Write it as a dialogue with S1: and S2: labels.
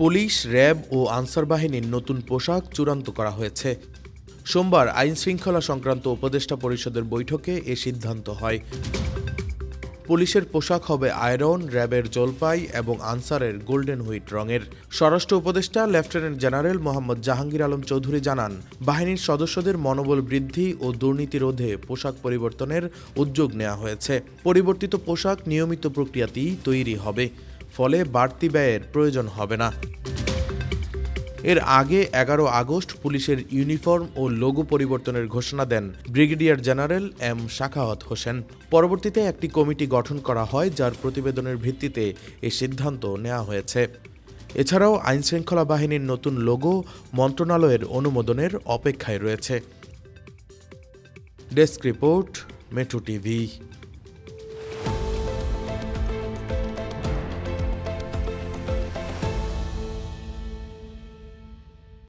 S1: Police, RAB ও answer বাহিনীর নতুন পোশাক চূড়ান্ত করা হয়েছে। সোমবার আইন শৃঙ্খলা সংক্রান্ত উপদেষ্টা পরিষদের বৈঠকে এ সিদ্ধান্ত হয়। পুলিশের পোশাক হবে আয়রন, র্যাবের জলপাই এবং আনসারের গোল্ডেন হুইট রঙের। স্বরাষ্ট্র উপদেষ্টা, লেফটেন্যান্ট জেনারেল মোহাম্মদ জাহাঙ্গীর আলম চৌধুরী জানান, বাহিনীর সদস্যদের মনোবল বৃদ্ধি ও দুর্নীতি রোধে পোশাক পরিবর্তনের উদ্যোগ নেওয়া হয়েছে। পরিবর্তিত পোশাক নিয়মিত প্রক্রিয়াতেই তৈরি হবে। ফলে বাড়তি ব্যয়ের প্রয়োজন হবে না। এর আগে এগারো আগস্ট পুলিশের ইউনিফর্ম ও লোগো পরিবর্তনের ঘোষণা দেন brigadier general M Shakhawat Hossain. পরবর্তীতে একটি কমিটি গঠন করা হয়, যার প্রতিবেদনের ভিত্তিতে এ সিদ্ধান্ত নেওয়া হয়েছে। এছাড়াও আইনশৃঙ্খলা বাহিনীর নতুন লোগো মন্ত্রণালয়ের অনুমোদনের অপেক্ষায় রয়েছে। Desk report, Metro TV.